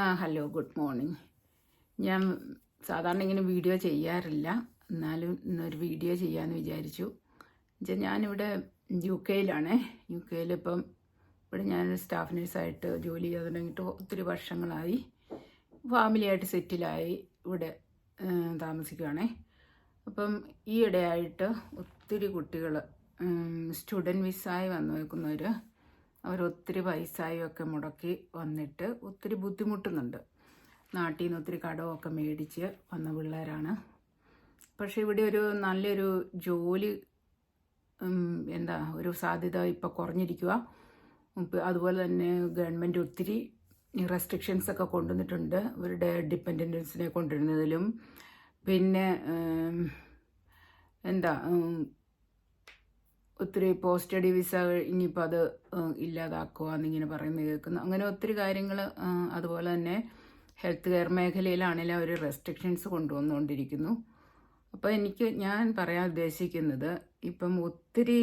ആ hello good morning. ഞാൻ സാധാരണ ഇങ്ങനെ വീഡിയോ ചെയ്യാറില്ല. എന്നാലും ഇന്നൊരു വീഡിയോ ചെയ്യാമെന്ന് വിചാരിച്ചു. എന്നുവെച്ചാൽ ഞാനിവിടെ യു കെയിലാണ്. യു കെയിലിപ്പം ഇവിടെ ഞാനൊരു സ്റ്റാഫ് നഴ്സായിട്ട് ജോലി ചെയ്ത് തുടങ്ങിയിട്ട് ഒത്തിരി വർഷങ്ങളായി. ഫാമിലിയായിട്ട് സെറ്റിലായി ഇവിടെ താമസിക്കുകയാണേ അപ്പം ഈയിടെയായിട്ട് ഒത്തിരി കുട്ടികൾ സ്റ്റുഡന്റ് വിസായി വന്നു നിൽക്കുന്നവർ അവരൊത്തിരി പൈസയും ഒക്കെ മുടക്കി വന്നിട്ട് ഒത്തിരി ബുദ്ധിമുട്ടുന്നുണ്ട്. നാട്ടിൽ നിന്ന് ഒത്തിരി കടമൊക്കെ മേടിച്ച് വന്ന പിള്ളേരാണ്. പക്ഷേ ഇവിടെ ഒരു നല്ലൊരു ജോലി എന്താ ഒരു സാധ്യത ഇപ്പോൾ കുറഞ്ഞിരിക്കുക ഇപ്പം അതുപോലെ തന്നെ ഗവൺമെന്റ് ഒത്തിരി റെസ്ട്രിക്ഷൻസ് ഒക്കെ കൊണ്ടുവന്നിട്ടുണ്ട്. ഇവരുടെ ഡിപ്പെൻഡൻസിനെ കൊണ്ടുവരുന്നതിലും. പിന്നെ എന്താ ഒത്തിരി പോസ്റ്റ് സ്റ്റഡി വിസ ഇനിയിപ്പോൾ അത് ഇല്ലാതാക്കുക എന്നിങ്ങനെ പറയുന്നത് കേൾക്കുന്നു. അങ്ങനെ ഒത്തിരി കാര്യങ്ങൾ അതുപോലെ തന്നെ ഹെൽത്ത് കെയർ മേഖലയിലാണെങ്കിലും അവർ റെസ്ട്രിക്ഷൻസ് കൊണ്ടുവന്നുകൊണ്ടിരിക്കുന്നു. അപ്പോൾ എനിക്ക് ഞാൻ പറയാൻ ഉദ്ദേശിക്കുന്നത് ഇപ്പം ഒത്തിരി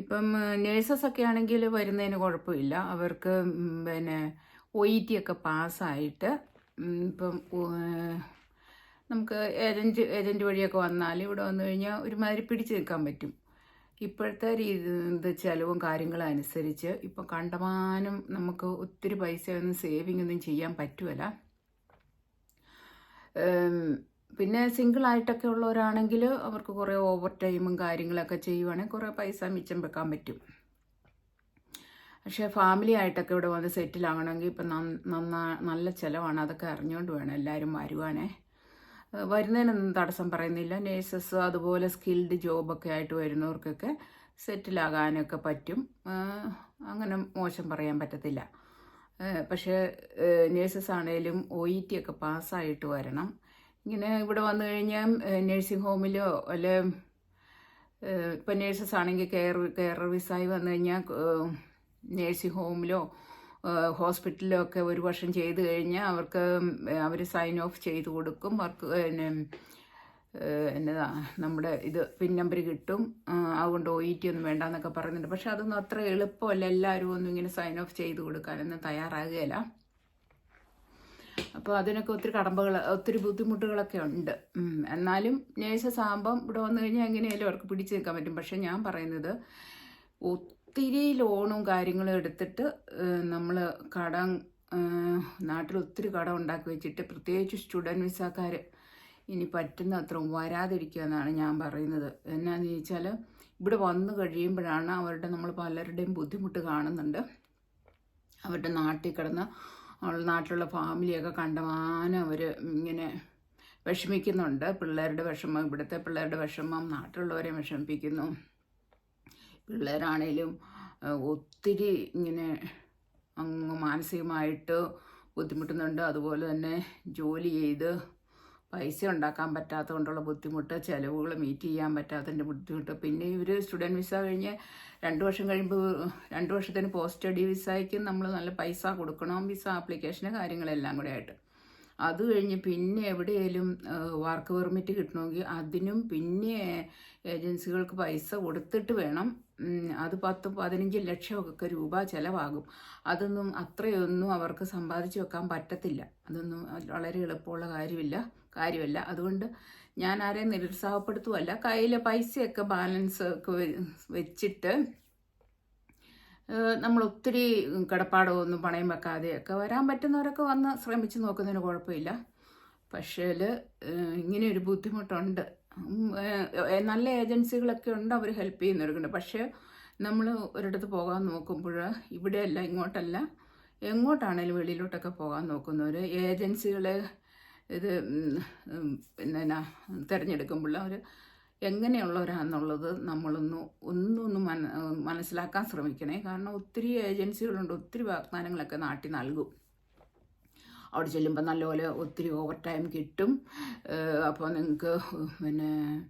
ഇപ്പം നേഴ്സസ് ഒക്കെ ആണെങ്കിൽ വരുന്നതിന് കുഴപ്പമില്ല. അവർക്ക് പിന്നെ ഒ ഇ ടി ഒക്കെ പാസ്സായിട്ട് ഇപ്പം നമുക്ക് ഏജന്റ് ഏജന്റ് വഴിയൊക്കെ വന്നാൽ ഇവിടെ വന്നു കഴിഞ്ഞാൽ ഒരുമാതിരി പിടിച്ചു നിൽക്കാൻ പറ്റും. ഇപ്പോഴത്തെ രീതി ഇത് ചിലവും കാര്യങ്ങളും അനുസരിച്ച് ഇപ്പോൾ കണ്ടമാനം നമുക്ക് ഒത്തിരി പൈസയൊന്നും സേവിങ് ഒന്നും ചെയ്യാൻ പറ്റുമല്ല പിന്നെ സിംഗിൾ ആയിട്ടൊക്കെ ഉള്ളവരാണെങ്കിൽ അവർക്ക് കുറേ ഓവർ ടൈമും കാര്യങ്ങളൊക്കെ ചെയ്യുവാണെങ്കിൽ കുറേ പൈസ മിച്ചം വെക്കാൻ പറ്റും. പക്ഷേ ഫാമിലി ആയിട്ടൊക്കെ ഇവിടെ വന്ന് സെറ്റിൽ ആകണമെങ്കിൽ ഇപ്പം നന്നാ നല്ല ചിലവാണ്. അതൊക്കെ അറിഞ്ഞുകൊണ്ട് വേണം എല്ലാവരും വരുവാനേ വരുന്നതിനൊന്നും തടസ്സം പറയുന്നില്ല. നേഴ്സസ് അതുപോലെ സ്കിൽഡ് ജോബൊക്കെ ആയിട്ട് വരുന്നവർക്കൊക്കെ സെറ്റിലാകാനൊക്കെ പറ്റും. അങ്ങനെ മോശം പറയാൻ പറ്റത്തില്ല. പക്ഷേ നേഴ്സസ് ആണേലും ഒ ഇ ടി ഒക്കെ പാസ്സായിട്ട് വരണം. ഇങ്ങനെ ഇവിടെ വന്നു കഴിഞ്ഞാൽ നേഴ്സിംഗ് ഹോമിലോ അല്ലെ ഇപ്പം നേഴ്സസ് ആണെങ്കിൽ കെയർ കെയർ വിസായി വന്നു കഴിഞ്ഞാൽ നേഴ്സിംഗ് ഹോമിലോ ഹോസ്പിറ്റലിലോ ഒക്കെ ഒരു വർഷം ചെയ്തു കഴിഞ്ഞാൽ അവർക്ക് അവർ സൈൻ ഓഫ് ചെയ്ത് കൊടുക്കും. അവർക്ക് പിന്നെ എന്നതാ നമ്മുടെ ഇത് പിൻ നമ്പർ കിട്ടും. അതുകൊണ്ട് ഒ ഇ ടി ഒന്നും വേണ്ട എന്നൊക്കെ പറയുന്നുണ്ട്. പക്ഷെ അതൊന്നും അത്ര എളുപ്പമല്ല എല്ലാവരും ഒന്നും ഇങ്ങനെ സൈൻ ഓഫ് ചെയ്ത് കൊടുക്കാനൊന്നും തയ്യാറാകുകയില്ല. അപ്പോൾ അതിനൊക്കെ ഒത്തിരി കടമ്പകൾ ഒത്തിരി ബുദ്ധിമുട്ടുകളൊക്കെ ഉണ്ട്. എന്നാലും നേഴ്സസ് ആകുമ്പം ഇവിടെ വന്നു കഴിഞ്ഞാൽ എങ്ങനെയായാലും അവർക്ക് പിടിച്ചു നിൽക്കാൻ പറ്റും. പക്ഷെ ഞാൻ പറയുന്നത് ഒത്തിരി ലോണും കാര്യങ്ങളും എടുത്തിട്ട് നമ്മൾ കടം നാട്ടിൽ ഒത്തിരി കടം ഉണ്ടാക്കി വെച്ചിട്ട് പ്രത്യേകിച്ച് സ്റ്റുഡന്റ് വിസാക്കാർ ഇനി പറ്റുന്ന അത്ര വരാതിരിക്കുക എന്നാണ് ഞാൻ പറയുന്നത്. എന്നാന്ന് ചോദിച്ചാൽ ഇവിടെ വന്നു കഴിയുമ്പോഴാണ് അവരുടെ നമ്മൾ പലരുടെയും ബുദ്ധിമുട്ട് കാണുന്നുണ്ട്. അവരുടെ നാട്ടിൽ കിടന്ന് നാട്ടിലുള്ള ഫാമിലിയൊക്കെ കണ്ടമാനം അവർ ഇങ്ങനെ വിഷമിക്കുന്നുണ്ട്. പിള്ളേരുടെ വിഷമം ഇവിടുത്തെ പിള്ളേരുടെ വിഷമം നാട്ടിലുള്ളവരെ വിഷമിപ്പിക്കുന്നു. പിള്ളേരാണേലും ഒത്തിരി ഇങ്ങനെ അങ്ങ് മാനസികമായിട്ട് ബുദ്ധിമുട്ടുന്നുണ്ട്. അതുപോലെ തന്നെ ജോലി ചെയ്ത് പൈസ ഉണ്ടാക്കാൻ പറ്റാത്തത് കൊണ്ടുള്ള ബുദ്ധിമുട്ട് ചിലവുകൾ മീറ്റ് ചെയ്യാൻ പറ്റാത്തതിന്റെ ബുദ്ധിമുട്ട്. പിന്നെ ഇവർ സ്റ്റുഡന്റ് വിസ കഴിഞ്ഞ് രണ്ട് വർഷം കഴിയുമ്പോൾ രണ്ട് വർഷത്തിന് പോസ്റ്റ് സ്റ്റഡി വിസയ്ക്ക് നമ്മൾ നല്ല പൈസ കൊടുക്കണം വിസ ആപ്ലിക്കേഷന് കാര്യങ്ങളെല്ലാം കൂടെ ആയിട്ട്. അത് കഴിഞ്ഞ് പിന്നെ എവിടെയെങ്കിലും വർക്ക് പെർമിറ്റ് കിട്ടണമെങ്കിൽ അതിനും പിന്നെ ഏജൻസികൾക്ക് പൈസ കൊടുത്തിട്ട് വേണം അത് പത്ത് പതിനഞ്ച് ലക്ഷമൊക്കെ രൂപ ചിലവാകും. അതൊന്നും അത്രയൊന്നും അവർക്ക് സമ്പാദിച്ചു വെക്കാൻ പറ്റത്തില്ല. അതൊന്നും വളരെ എളുപ്പമുള്ള കാര്യമില്ല കാര്യമല്ല. അതുകൊണ്ട് ഞാൻ ആരെയും നിരുത്സാഹപ്പെടുത്തുമല്ല കയ്യിലെ പൈസയൊക്കെ ബാലൻസ് ഒക്കെ വെച്ചിട്ട് നമ്മൾ ഒത്തിരി കിടപ്പാടോ ഒന്നും പണയം വെക്കാതെയൊക്കെ വരാൻ പറ്റുന്നവരൊക്കെ വന്ന് ശ്രമിച്ചു നോക്കുന്നതിന് കുഴപ്പമില്ല. പക്ഷേ ഇങ്ങനെ ഒരു ബുദ്ധിമുട്ടുണ്ട്. നല്ല ഏജൻസികളൊക്കെ ഉണ്ട് അവർ ഹെൽപ്പ് ചെയ്യുന്നവർക്കുണ്ട് പക്ഷേ നമ്മൾ ഒരിടത്ത് പോകാൻ നോക്കുമ്പോൾ ഇവിടെയല്ല ഇങ്ങോട്ടല്ല എങ്ങോട്ടാണേലും വെളിയിലോട്ടൊക്കെ പോകാൻ നോക്കുന്നവർ ഏജൻസികളെ ഇത് പിന്നെ തിരഞ്ഞെടുക്കുമ്പോൾ അവർ എങ്ങനെയുള്ളവരാണെന്നുള്ളത് നമ്മളൊന്ന് ഒന്നൊന്ന് മന മനസ്സിലാക്കാൻ ശ്രമിക്കണേ. കാരണം ഒത്തിരി ഏജൻസികളുണ്ട് ഒത്തിരി വാഗ്ദാനങ്ങളൊക്കെ നാട്ടിൽ നൽകും. അവിടെ ചെല്ലുമ്പോൾ നല്ലപോലെ ഒത്തിരി ഓവർ ടൈം കിട്ടും അപ്പോൾ നിങ്ങൾക്ക് പിന്നെ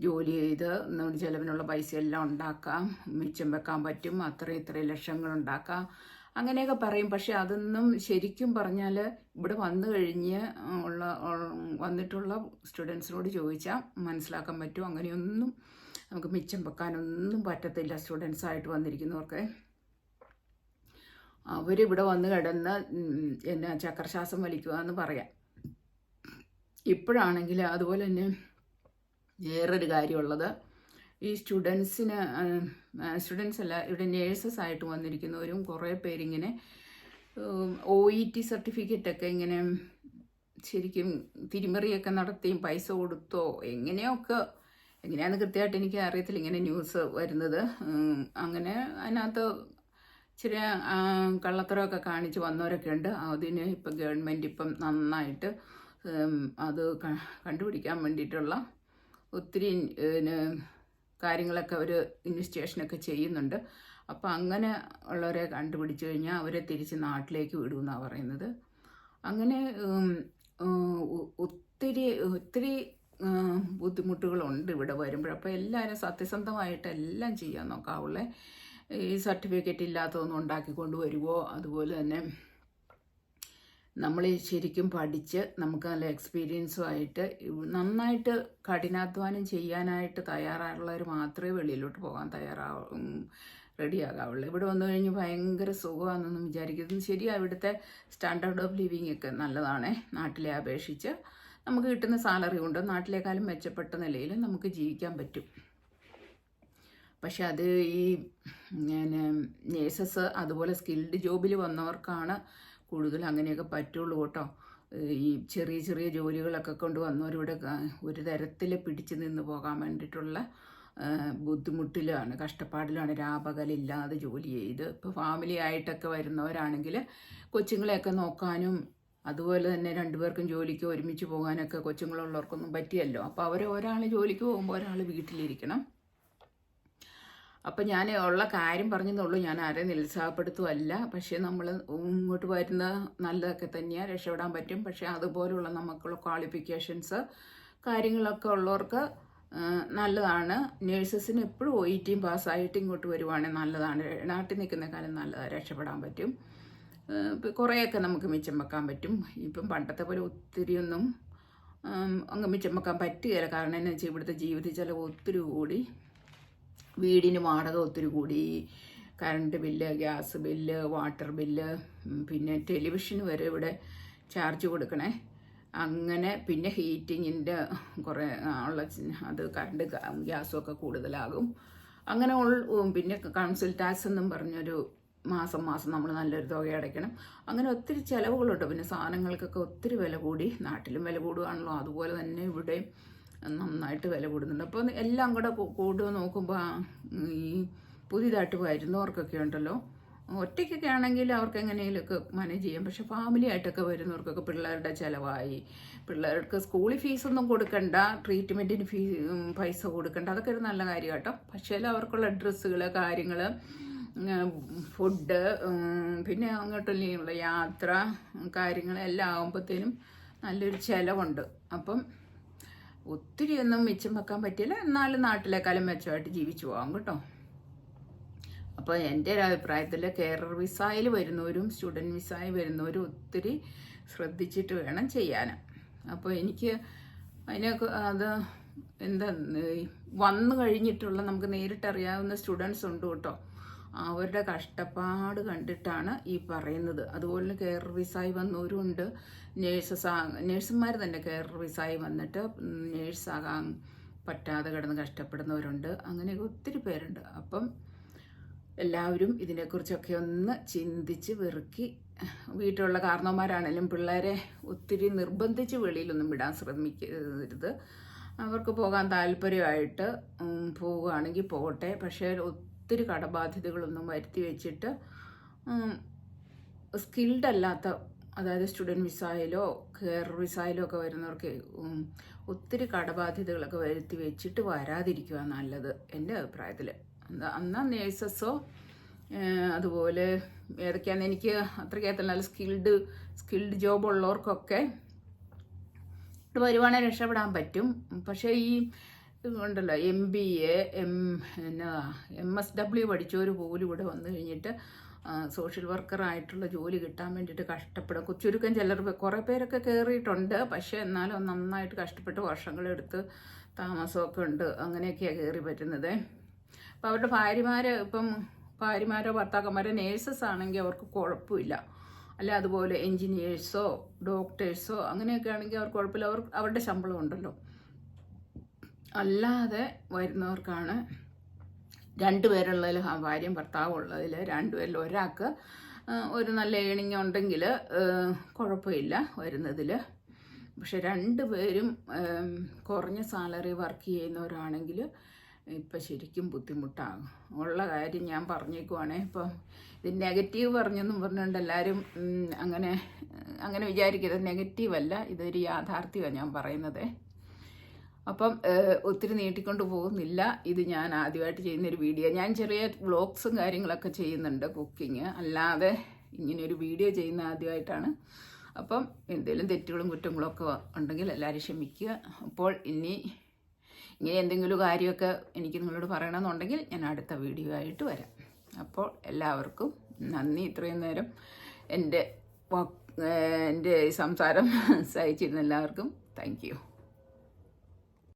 ജോലി ചെയ്ത് ചിലവിനുള്ള പൈസ എല്ലാം ഉണ്ടാക്കാം. മിച്ചം വെക്കാൻ പറ്റും. അത്ര ഇത്ര ലക്ഷങ്ങൾ ഉണ്ടാക്കാം. അങ്ങനെയൊക്കെ പറയും. പക്ഷെ അതൊന്നും ശരിക്കും പറഞ്ഞാൽ ഇവിടെ വന്നു കഴിഞ്ഞ് ഉള്ള- വന്നിട്ടുള്ള സ്റ്റുഡൻസിനോട് ചോദിച്ചാൽ മനസ്സിലാക്കാൻ പറ്റും. അങ്ങനെയൊന്നും നമുക്ക് മിച്ചം വെക്കാനൊന്നും പറ്റത്തില്ല സ്റ്റുഡൻസായിട്ട് വന്നിരിക്കുന്നവർക്ക്. അവരിവിടെ വന്ന് കിടന്ന് എന്നാ ചക്രശ്വാസം വലിക്കുക എന്ന് പറയാം. ഇപ്പോഴാണെങ്കിൽ അതുപോലെ തന്നെ വേറൊരു കാര്യമുള്ളത്. ഈ സ്റ്റുഡൻസിന് സ്റ്റുഡൻസ് അല്ല ഇവിടെ നേഴ്സസ് ആയിട്ട് വന്നിരിക്കുന്നവരും കുറേ പേരിങ്ങനെ ഒ ഇ ടി സർട്ടിഫിക്കറ്റൊക്കെ ഇങ്ങനെ ശരിക്കും തിരിമറിയൊക്കെ നടത്തിയും പൈസ കൊടുത്തോ എങ്ങനെയൊക്കെ എങ്ങനെയാണെന്ന് കൃത്യമായിട്ട് എനിക്ക് അറിയത്തില്ല ഇങ്ങനെ ന്യൂസ് വരുന്നത്. അങ്ങനെ അതിനകത്ത് ഇച്ചിരി കള്ളത്തരമൊക്കെ കാണിച്ച് വന്നവരൊക്കെ ഉണ്ട് അതിന് ഇപ്പം ഗവൺമെന്റ് ഇപ്പം നന്നായിട്ട് അത് കണ്ടുപിടിക്കാൻ വേണ്ടിയിട്ടുള്ള ഒത്തിരി കാര്യങ്ങളൊക്കെ അവർ ഇൻവെസ്റ്റിഗേഷനൊക്കെ ചെയ്യുന്നുണ്ട്. അപ്പോൾ അങ്ങനെ ഉള്ളവരെ കണ്ടുപിടിച്ച് കഴിഞ്ഞാൽ അവരെ തിരിച്ച് നാട്ടിലേക്ക് വിടുമെന്നാണ് പറയുന്നത്. അങ്ങനെ ഒത്തിരി ഒത്തിരി ബുദ്ധിമുട്ടുകളുണ്ട് ഇവിടെ വരുമ്പോൾ. അപ്പോൾ എല്ലാവരും സത്യസന്ധമായിട്ട് എല്ലാം ചെയ്യാൻ നോക്കാവുള്ളേ. ഈ സർട്ടിഫിക്കറ്റ് ഇല്ലാത്തതൊന്നും ഉണ്ടാക്കി കൊണ്ടുവരുമോ അതുപോലെ തന്നെ നമ്മൾ ശരിക്കും പഠിച്ച് നമുക്ക് നല്ല എക്സ്പീരിയൻസും ആയിട്ട് നന്നായിട്ട് കഠിനാധ്വാനം ചെയ്യാനായിട്ട് തയ്യാറായുള്ളവർ മാത്രമേ വെളിയിലോട്ട് പോകാൻ തയ്യാറാവും റെഡിയാകാവുള്ളൂ. ഇവിടെ വന്നു കഴിഞ്ഞ് ഭയങ്കര സുഖമാണെന്നൊന്നും വിചാരിക്കുന്നത് ശരിയാ ഇവിടുത്തെ സ്റ്റാൻഡേർഡ് ഓഫ് ലിവിങ് ഒക്കെ നല്ലതാണ്. നാട്ടിലെ അപേക്ഷിച്ച് നമുക്ക് കിട്ടുന്ന സാലറി കൊണ്ട് നാട്ടിലേക്കാളും മെച്ചപ്പെട്ട നിലയിൽ നമുക്ക് ജീവിക്കാൻ പറ്റും. പക്ഷെ അത് ഈ പിന്നെ നേഴ്സസ് അതുപോലെ സ്കിൽഡ് ജോബിൽ വന്നവർക്കാണ് കൂടുതൽ അങ്ങനെയൊക്കെ പറ്റുള്ളൂ കേട്ടോ. ഈ ചെറിയ ചെറിയ ജോലികളൊക്കെ കൊണ്ട് വന്നവരിവിടെ ഒരു തരത്തിൽ പിടിച്ചു നിന്ന് പോകാൻ വേണ്ടിയിട്ടുള്ള ബുദ്ധിമുട്ടിലാണ് കഷ്ടപ്പാടിലാണ്. രാപകലില്ലാതെ ജോലി ചെയ്ത് ഇപ്പോൾ ഫാമിലി ആയിട്ടൊക്കെ വരുന്നവരാണെങ്കിൽ കൊച്ചുങ്ങളെയൊക്കെ നോക്കാനും അതുപോലെ തന്നെ രണ്ടുപേർക്കും ജോലിക്ക് ഒരുമിച്ച് പോകാനൊക്കെ കൊച്ചുങ്ങളുള്ളവർക്കൊന്നും പറ്റിയല്ലോ. അപ്പോൾ അവർ ഒരാൾ ജോലിക്ക് പോകുമ്പോൾ ഒരാൾ വീട്ടിലിരിക്കണം. അപ്പം ഞാൻ ഉള്ള കാര്യം പറഞ്ഞെന്നുള്ളൂ ഞാൻ ആരെയും നിരുത്സാഹപ്പെടുത്തുമല്ല പക്ഷേ നമ്മൾ ഇങ്ങോട്ട് വരുന്ന നല്ലതൊക്കെ തന്നെയാണ് രക്ഷപ്പെടാൻ പറ്റും. പക്ഷേ അതുപോലുള്ള നമുക്കുള്ള ക്വാളിഫിക്കേഷൻസ് കാര്യങ്ങളൊക്കെ ഉള്ളവർക്ക് നല്ലതാണ്. നേഴ്സസിന് എപ്പോഴും ഒ ഇ ടിയും പാസ്സായിട്ട് ഇങ്ങോട്ട് വരുവാണെങ്കിൽ നല്ലതാണ്. നാട്ടിൽ നിൽക്കുന്ന കാലം നല്ലതാണ് രക്ഷപ്പെടാൻ പറ്റും. കുറേയൊക്കെ നമുക്ക് മിച്ചം വെക്കാൻ പറ്റും. ഇപ്പം പണ്ടത്തെ പോലെ ഒത്തിരിയൊന്നും അങ്ങ് മിച്ചം വെക്കാൻ പറ്റുകയില്ല. കാരണം എന്നു വെച്ചാൽ ഇവിടുത്തെ ജീവിത ചെലവ് ഒത്തിരി കൂടി. വീടിന് വാടക ഒത്തിരി കൂടി. Current bill gas bill water bill പിന്നെ ടെലിവിഷൻ വരെ ഇവിടെ ചാർജ് കൊടുക്കണേ. അങ്ങനെ പിന്നെ ഹീറ്റിങ്ങിന്റെ കുറേ ഉള്ള അത് കറണ്ട് ഗ്യാസുമൊക്കെ കൂടുതലാകും. അങ്ങനെ പിന്നെ കൗൺസിൽ ടാക്സ് എന്നും പറഞ്ഞൊരു മാസം മാസം നമ്മൾ നല്ലൊരു തുക അടയ്ക്കണം. അങ്ങനെ ഒത്തിരി ചിലവുകളുണ്ട്. പിന്നെ സാധനങ്ങൾക്കൊക്കെ ഒത്തിരി വില കൂടി. നാട്ടിലും വില കൂടുകയാണല്ലോ. അതുപോലെ തന്നെ ഇവിടെ നന്നായിട്ട് വില കൂടുന്നുണ്ട്. അപ്പോൾ എല്ലാം കൂടെ കൂടുക നോക്കുമ്പോൾ ഈ പുതിയതായിട്ട് വരുന്നവർക്കൊക്കെ ഉണ്ടല്ലോ. ഒറ്റയ്ക്കൊക്കെ ആണെങ്കിൽ അവർക്ക് എങ്ങനെയെങ്കിലുമൊക്കെ മാനേജ് ചെയ്യാം. പക്ഷെ ഫാമിലി ആയിട്ടൊക്കെ വരുന്നവർക്കൊക്കെ പിള്ളേരുടെ ചിലവായി. പിള്ളേർക്ക് സ്കൂളിൽ ഫീസൊന്നും കൊടുക്കണ്ട ട്രീറ്റ്മെന്റിന് ഫീ പൈസ കൊടുക്കണ്ട. അതൊക്കെ ഒരു നല്ല കാര്യം കേട്ടോ. പക്ഷേ അവർക്കുള്ള ഡ്രസ്സുകൾ കാര്യങ്ങൾ ഫുഡ് പിന്നെ അങ്ങോട്ടുള്ള യാത്ര കാര്യങ്ങൾ എല്ലാം ആകുമ്പോഴത്തേനും നല്ലൊരു ചിലവുണ്ട്. അപ്പം ഒത്തിരി ഒന്നും മിച്ചം വെക്കാൻ പറ്റില്ല. എന്നാലും നാട്ടിലേക്കാളും മെച്ചമായിട്ട് ജീവിച്ചു പോകാം കേട്ടോ. അപ്പോൾ എന്റെ ഒരു അഭിപ്രായത്തിൽ കേരള വിസയിൽ വരുന്നവരും സ്റ്റുഡന്റ് വിസയിൽ വരുന്നവരും ഒത്തിരി ശ്രദ്ധിച്ചിട്ട് വേണം ചെയ്യാൻ അപ്പോൾ എനിക്ക് അതിനൊക്കെ അത് എന്താ വന്നു കഴിഞ്ഞിട്ടുള്ള നമുക്ക് നേരിട്ടറിയാവുന്ന സ്റ്റുഡൻസ് ഉണ്ട് കേട്ടോ. അവരുടെ കഷ്ടപ്പാട് കണ്ടിട്ടാണ് ഈ പറയുന്നത്. അതുപോലെ കെയർ വിസായി വന്നവരുണ്ട്. നേഴ്സസ് നേഴ്സുമാർ തന്നെ കെയർ വിസായി വന്നിട്ട് നേഴ്സാകാൻ പറ്റാതെ കിടന്ന് കഷ്ടപ്പെടുന്നവരുണ്ട്. അങ്ങനെയൊക്കെ ഒത്തിരി പേരുണ്ട്. അപ്പം എല്ലാവരും ഇതിനെക്കുറിച്ചൊക്കെ ഒന്ന് ചിന്തിച്ച് വെറുക്കി വീട്ടിലുള്ള കാരണവന്മാരാണേലും പിള്ളേരെ ഒത്തിരി നിർബന്ധിച്ച് വെളിയിലൊന്നും വിടാൻ ശ്രമിക്കരുത്. അവർക്ക് പോകാൻ താല്പര്യമായിട്ട് പോവുകയാണെങ്കിൽ പോകട്ടെ. പക്ഷേ ഒത്തിരി കടബാധ്യതകളൊന്നും വരുത്തി വെച്ചിട്ട് സ്കിൽഡ് അല്ലാത്ത അതായത് സ്റ്റുഡന്റ് വിസായിലോ കെയർ വിസായിലോ ഒക്കെ വരുന്നവർക്ക് ഒത്തിരി കടബാധ്യതകളൊക്കെ വരുത്തി വെച്ചിട്ട് വരാതിരിക്കുക നല്ലത് എന്റെ അഭിപ്രായത്തിൽ അന്നാ നേഴ്സസോ അതുപോലെ ഏതൊക്കെയാണെന്ന് എനിക്ക് അത്രയ്ക്കകത്ത് നല്ല സ്കിൽഡ് സ്കിൽഡ് ജോബ് ഉള്ളവർക്കൊക്കെ വരുവാണെങ്കിൽ രക്ഷപ്പെടാൻ പറ്റും. പക്ഷേ ഈ ഉണ്ടല്ലോ എം ബി എ എം എന്നാ എം എസ് ഡബ്ല്യു പഠിച്ചവർ പോലും ഇവിടെ വന്നു കഴിഞ്ഞിട്ട് സോഷ്യൽ വർക്കറായിട്ടുള്ള ജോലി കിട്ടാൻ വേണ്ടിയിട്ട് കഷ്ടപ്പെടും. ചുരുക്കം ചിലർ കുറേ പേരൊക്കെ കയറിയിട്ടുണ്ട് പക്ഷേ എന്നാലും നന്നായിട്ട് കഷ്ടപ്പെട്ട് വർഷങ്ങളെടുത്ത് താമസമൊക്കെ ഉണ്ട്. അങ്ങനെയൊക്കെയാണ് കയറി പറ്റുന്നത്. അപ്പോൾ അവരുടെ ഭാര്യമാർ ഇപ്പം ഭാര്യമാരോ ഭർത്താക്കന്മാരോ നേഴ്സസ് ആണെങ്കിൽ അവർക്ക് കുഴപ്പമില്ല. അല്ല അതുപോലെ എൻജിനീയേഴ്സോ ഡോക്ടേഴ്സോ അങ്ങനെയൊക്കെ ആണെങ്കിൽ അവർക്ക് കുഴപ്പമില്ല. അവർ അവരുടെ ശമ്പളം ഉണ്ടല്ലോ. അല്ലാതെ വരുന്നവർക്കാണ് രണ്ടുപേരുള്ളതിൽ ഭാര്യയും ഭർത്താവും ഉള്ളതിൽ രണ്ടുപേരിൽ ഒരാൾക്ക് ഒരു നല്ല ഏണിങ് ഉണ്ടെങ്കിൽ കുഴപ്പമില്ല വരുന്നതിൽ. പക്ഷെ രണ്ടുപേരും പേരും കുറഞ്ഞ സാലറി വർക്ക് ചെയ്യുന്നവരാണെങ്കിൽ ഇപ്പം ശരിക്കും ബുദ്ധിമുട്ടാകും ഉള്ള കാര്യം ഞാൻ പറഞ്ഞേക്കുവാണേ. ഇപ്പം ഇത് നെഗറ്റീവ് പറഞ്ഞെന്നും പറഞ്ഞുകൊണ്ട് എല്ലാവരും അങ്ങനെ അങ്ങനെ വിചാരിക്കരുത്. നെഗറ്റീവല്ല ഇതൊരു യാഥാർത്ഥ്യമാണ് ഞാൻ പറയുന്നത്. അപ്പം ഒത്തിരി നീട്ടിക്കൊണ്ട് പോകുന്നില്ല. ഇത് ഞാൻ ആദ്യമായിട്ട് ചെയ്യുന്നൊരു വീഡിയോ. ഞാൻ ചെറിയ വ്ലോഗ്സും കാര്യങ്ങളൊക്കെ ചെയ്യുന്നുണ്ട് കുക്കിങ്. അല്ലാതെ ഇങ്ങനെ ഒരു വീഡിയോ ചെയ്യുന്ന ആദ്യമായിട്ടാണ്. അപ്പം എന്തെങ്കിലും തെറ്റുകളും കുറ്റങ്ങളും ഒക്കെ ഉണ്ടെങ്കിൽ എല്ലാവരും ക്ഷമിക്കുക. അപ്പോൾ ഇനി ഇങ്ങനെ എന്തെങ്കിലും കാര്യമൊക്കെ എനിക്ക് നിങ്ങളോട് പറയണമെന്നുണ്ടെങ്കിൽ ഞാൻ അടുത്ത വീഡിയോ ആയിട്ട് വരാം. അപ്പോൾ എല്ലാവർക്കും നന്ദി. ഇത്രയും നേരം എന്റെ എന്റെ സംസാരം സഹിച്ചിരുന്ന എല്ലാവർക്കും താങ്ക്